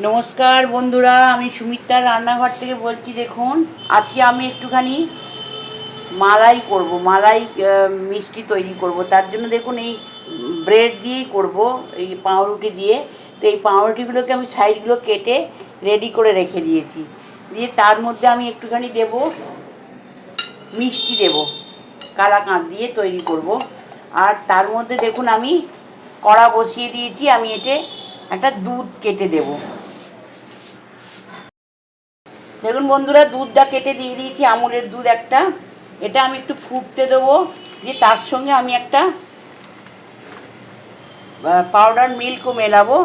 নমস্কার বন্ধুরা, আমি সুমিত্রার রান্নাঘর থেকে বলছি, দেখুন, আজকে আমি একটুখানি মালাই করব, মালাই মিষ্টি তৈরি করব। তার জন্য দেখুন, এই ব্রেড দিয়েই করব, এই পাউরুটি দিয়ে। তো এই পাউরুটিগুলোকে আমি সাইডগুলো কেটে রেডি করে রেখে দিয়েছি। দিয়ে তার মধ্যে আমি একটুখানি দেব, মিষ্টি দেব কালাকাঁদ দিয়ে তৈরি করব। আর তার মধ্যে দেখুন, আমি কড়া বসিয়ে দিয়েছি, আমি এতে একটা দুধ কেটে দেব। দেখুন বন্ধুরা, দুধটা কেটে দিয়ে দিয়েছি, আমুলের দুধ একটা। এটা আমি একটু ফুটতে দেবো, দিয়ে তার সঙ্গে আমি একটা পাউডার মিল্কও মেলাবো।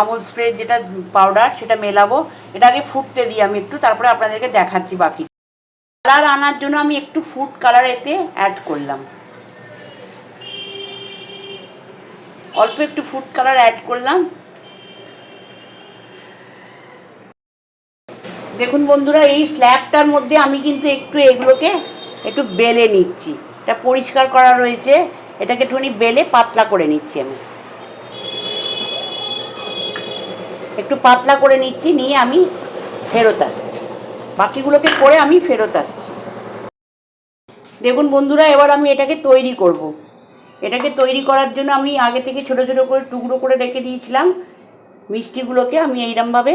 আমুল স্প্রে যেটা পাউডার সেটা মেলাবো। এটা আগে ফুটতে দিই আমি একটু, তারপরে আপনাদেরকে দেখাচ্ছি বাকি। কালার আনার জন্য আমি একটু ফুড কালার এতে অ্যাড করলাম। অল্প একটু ফুড কালার অ্যাড করলাম। দেখুন বন্ধুরা, এই স্ল্যাবটার মধ্যে আমি কিন্তু একটু এগুলোকে একটু বেলে নিচ্ছি। এটা পরিষ্কার করা রয়েছে, এটাকে একটুখানি বেলে পাতলা করে নিচ্ছি আমি। একটু পাতলা করে নিচ্ছি, নিয়ে আমি ফেরত আসছি। বাকিগুলোকে করে আমি ফেরত আসছি। দেখুন বন্ধুরা, এবার আমি এটাকে তৈরি করব। এটাকে তৈরি করার জন্য আমি আগে থেকে ছোট ছোট করে টুকরো করে রেখে দিয়েছিলাম। মিষ্টিগুলোকে আমি এইরমভাবে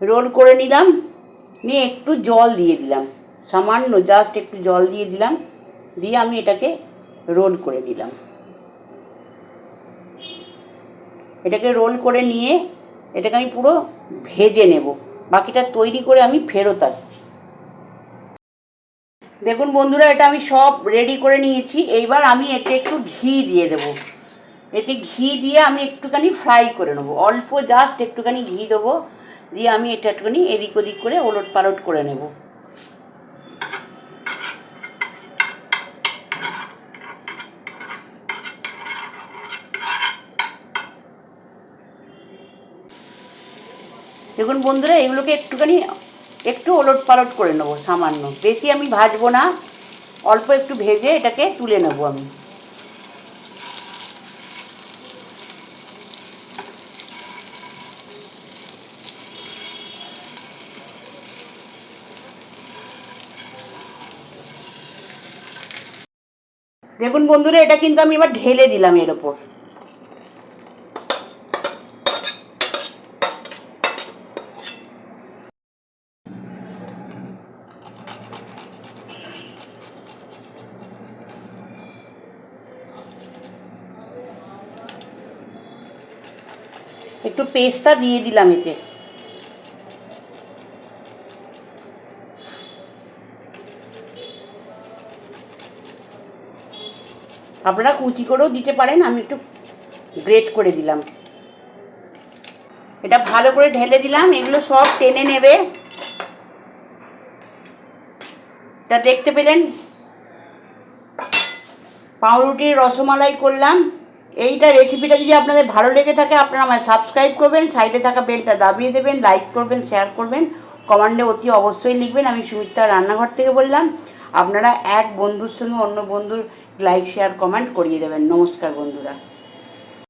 রোল করে নিলাম, নিয়ে একটু জল দিয়ে দিলাম। সামান্য জাস্ট একটু জল দিয়ে দিলাম, দিয়ে আমি এটাকে রোল করে নিলাম। এটাকে রোল করে নিয়ে এটাকে আমি পুরো ভেজে নেব। বাকিটা তৈরি করে আমি ফেরত আসছি। দেখুন বন্ধুরা, এটা আমি সব রেডি করে নিয়েছি। এইবার আমি এতে একটু ঘি দিয়ে দেবো। এতে ঘি দিয়ে আমি একটুখানি ফ্রাই করে নেব। অল্প জাস্ট একটুখানি ঘি দেবো। দিয়ে আমি এটা একটুখানি এদিক ওদিক করে ওলট পালট করে নেব। দেখুন বন্ধুরা, এগুলোকে একটুখানি একটু ওলট পালট করে নেব সামান্য। বেশি আমি ভাজবো না, অল্প একটু ভেজে এটাকে তুলে নেব আমি। দেখুন বন্ধুরা, এটা কিন্তু আমি এবার ঢেলে দিলাম এর ওপর। একটু পেস্টটা দিয়ে দিলাম এতে। আপনারা কুচি করেও দিতে পারেন, আমি একটু গ্রেট করে দিলাম। এটা ভালো করে ঢেলে দিলাম, এগুলো সব টেনে নেবে। এটা দেখতে পেলেন? পাউরুটির রসমালাই করলাম। এইটা রেসিপিটা যদি আপনাদের ভালো লেগে থাকে, আপনারা আমায় সাবস্ক্রাইব করবেন, সাইডে থাকা বেলটা দাবিয়ে দেবেন লাইক করবেন শেয়ার করবেন। কমান্ডে অতি অবশ্যই লিখবেন, আমি সুমিত্রা রান্নাঘর থেকে বললাম। আপনারা এক বন্ধুর সঙ্গে অন্য বন্ধুর লাইক শেয়ার কমেন্ট করিয়ে দেবেন। নমস্কার বন্ধুরা।